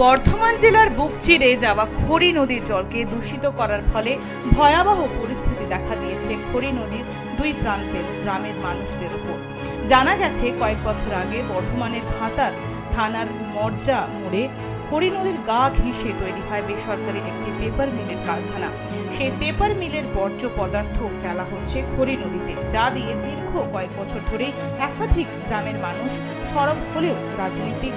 বর্ধমান জেলার বুক চিরে যাওয়া খড়ি নদীর জলকে দূষিত করার ফলে ভয়াবহ পরিস্থিতি দেখা দিয়েছে খড়ি নদীর দুই প্রান্তের গ্রামের মানুষদের উপর জানা গেছে, কয়েক বছর আগে বর্ধমানের ভাতার থানার মর্যা মোড়ে খড়ি নদীর গা ঘেঁষে তৈরি হয় বেসরকারি একটি পেপার মিলের কারখানা। সেই পেপার মিলের বর্জ্য পদার্থ ফেলা হচ্ছে খড়ি নদীতে, যা দিয়ে দীর্ঘ কয়েক বছর ধরেই একাধিক গ্রামের মানুষ সরব হলেও রাজনৈতিক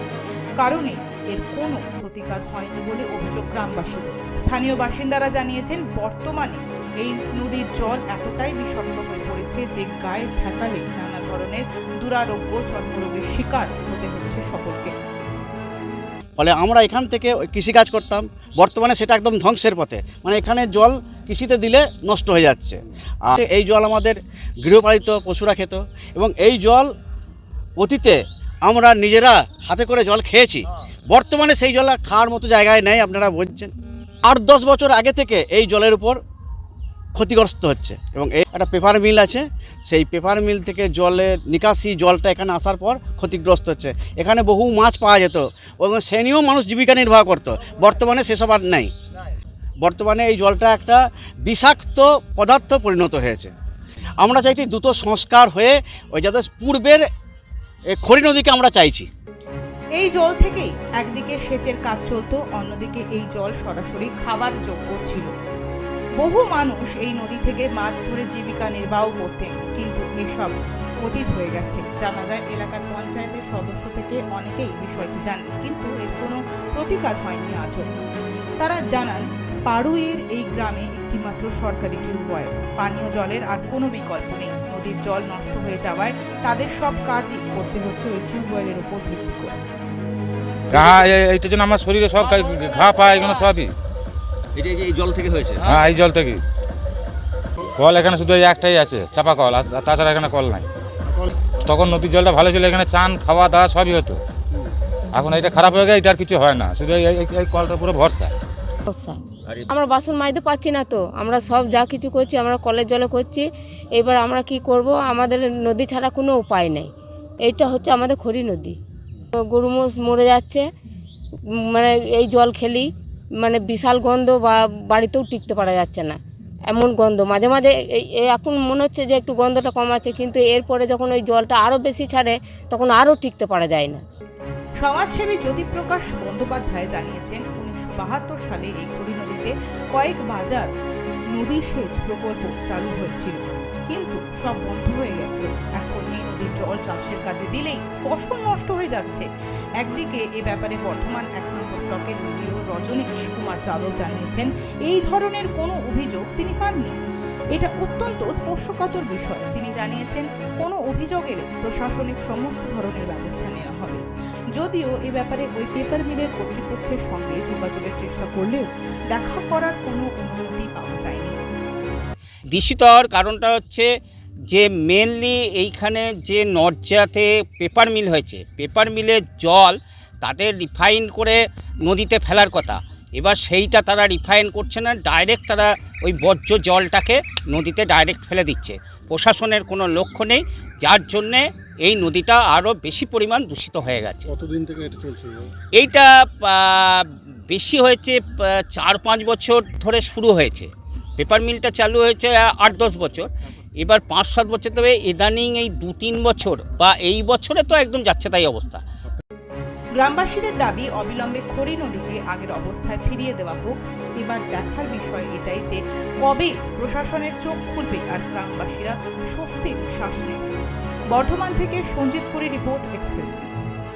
কারণে এর কোনো প্রতিকার হয়নি বলে অভিযোগ গ্রামবাসীদের। স্থানীয় বাসিন্দারা জানিয়েছেন, বর্তমানে এই নদীর জল এতটাই বিষাক্ত হয়ে পড়েছে যে গায়ে ঠেকালে নানা ধরনের দুরারোগ্য, চর্মরোগের শিকার হতে হচ্ছে সকলকে। ফলে আমরা এখান থেকে কৃষিকাজ করতাম, বর্তমানে সেটা একদম ধ্বংসের পথে। মানে এখানে জল কৃষিতে দিলে নষ্ট হয়ে যাচ্ছে। আর এই জল আমাদের গৃহপালিত পশুরা খেত এবং এই জল অতীতে আমরা নিজেরা হাতে করে জল খেয়েছি। বর্তমানে সেই জল আর খাওয়ার মতো জায়গায় নেই, আপনারা বলছেন। আট দশ বছর আগে থেকে এই জলের উপর ক্ষতিগ্রস্ত হচ্ছে। এবং এই একটা পেপার মিল আছে, সেই পেপার মিল থেকে জলের নিকাশি জলটা এখানে আসার পর ক্ষতিগ্রস্ত হচ্ছে। এখানে বহু মাছ পাওয়া যেত, এবং সে নিয়েও মানুষ জীবিকা নির্বাহ করতো। বর্তমানে সেসব আর নেই। বর্তমানে এই জলটা একটা বিষাক্ত পদার্থ পরিণত হয়েছে। আমরা চাইছি দ্রুত সংস্কার হয়ে ওই যাতে পূর্বের খড়ি নদীকে আমরা চাইছি। এই জল থেকেই একদিকে সেচের কাজ চলত, অন্যদিকে এই জল সরাসরি খাবার যোগ্য ছিল। বহু মানুষ এই নদী থেকে মাছ ধরে জীবিকা নির্বাহ করতেন, কিন্তু এসব অতীত হয়ে গেছে। জানা যায়, এলাকার পঞ্চায়েতের সদস্য থেকে অনেকেই বিষয়টি জানেন কিন্তু এর কোনো প্রতিকার হয়নি আজও। তারা জানান, পাড়ুইয়ের এই গ্রামে একটি মাত্র সরকারি টিউবওয়েল, পানীয় জলের আর কোনো বিকল্প নেই। নদীর জল নষ্ট হয়ে যাওয়ায় তাদের সব কাজই করতে হচ্ছে ওই টিউবওয়েলের উপর ভিত্তি করে। ঘা এইটার জন্য আমার শরীরে সব ঘা পা এগুলো সবই। এটা এই জল থেকে হয়েছে? হ্যাঁ এই জল থেকে। কল এখানে শুধু এই একটাই আছে চাপা কল আর তাছাড়া এখানে কল নাই। তখন নদীর জলটা ভালো ছিল এখানে চান খাওয়া দাওয়া সবই হতো। এখন এটা খারাপ হয়ে গেছে এটা আর কিছু হয় না শুধু এই কলটা পুরো ভরসা। আমরা বাসন মাজতে পারছি না তো আমরা সব যা কিছু করছি আমরা কলের জলে করছি। এবার আমরা কি করব? আমাদের নদী ছাড়া কোনো উপায় নেই। এইটা হচ্ছে আমাদের খড়ি নদী। গরু মোষ মরে যাচ্ছে। মানে এই জল খেলি মানে বিশাল গন্ধ বা বাড়িতেও টিকতে পারা যাচ্ছে না, এমন গন্ধ। মাঝে মাঝে এখন মনে হচ্ছে যে একটু গন্ধটা কম আছে, কিন্তু এরপরে যখন ওই জলটা আরও বেশি ছাড়ে, তখন আরও টিকতে পারা যায় না। সমাজসেবী জ্যোতিপ্রকাশ বন্দ্যোপাধ্যায় জানিয়েছেন, উনিশশো বাহাত্তর সালে এই খড়ি নদীতে কয়েক বাজার নদী সেচ প্রকল্প চালু হয়েছিল। কিন্তু সব বন্ধ হয়ে গেছে। এখন এই নদীর জল চাষের কাজে দিলেই ফসল নষ্ট হয়ে যাচ্ছে। একদিকে এ ব্যাপারে বর্ধমান এক নম্বর ব্লকের বিডিও রজনীশ কুমার যাদব জানিয়েছেন, এই ধরনের কোনো অভিযোগ তিনি পাননি। এটা অত্যন্ত স্পর্শকাতর বিষয়। তিনি জানিয়েছেন, কোনো অভিযোগ এলে প্রশাসনিক সমস্ত ধরনের ব্যবস্থা নেওয়া হবে। যদিও এ ব্যাপারে ওই পেপার মিলের কর্তৃপক্ষের সঙ্গে যোগাযোগের চেষ্টা করলেও দেখা করার কোনো অনুমতি পাওয়া যায়নি। দূষিত হওয়ার কারণটা হচ্ছে যে মেনলি এইখানে যে নর্জাতে পেপার মিল হয়েছে পেপার মিলের জল তাদের রিফাইন করে নদীতে ফেলার কথা। এবার সেইটা তারা রিফাইন করছে না ডাইরেক্ট তারা ওই বর্জ্য জলটাকে নদীতে ডাইরেক্ট ফেলে দিচ্ছে। প্রশাসনের কোনো লক্ষ্য নেই যার জন্যে এই নদীটা আরও বেশি পরিমাণ দূষিত হয়ে গেছে। কতদিন থেকে এটা চলছে এইটা বেশি হয়েছে চার পাঁচ বছর ধরে শুরু হয়েছে। পেপার মিলটা চালু হয়েছে আট দশ বছর। এবার পাঁচ সাত বছর তবে ইদানিং এই দু তিন বছর বা এই বছরে তো একদম যাচ্ছে তাই অবস্থা। গ্রামবাসীদের দাবি, অবিলম্বে খড়ি নদীকে আগের অবস্থায় ফিরিয়ে দেওয়া হোক। এবার দেখার বিষয় এটাই যে, কবে প্রশাসনের চোখ খুলবে আর গ্রামবাসীরা স্বস্তির শ্বাস নেবে। বর্ধমান থেকে Sanjit Puri report, express news.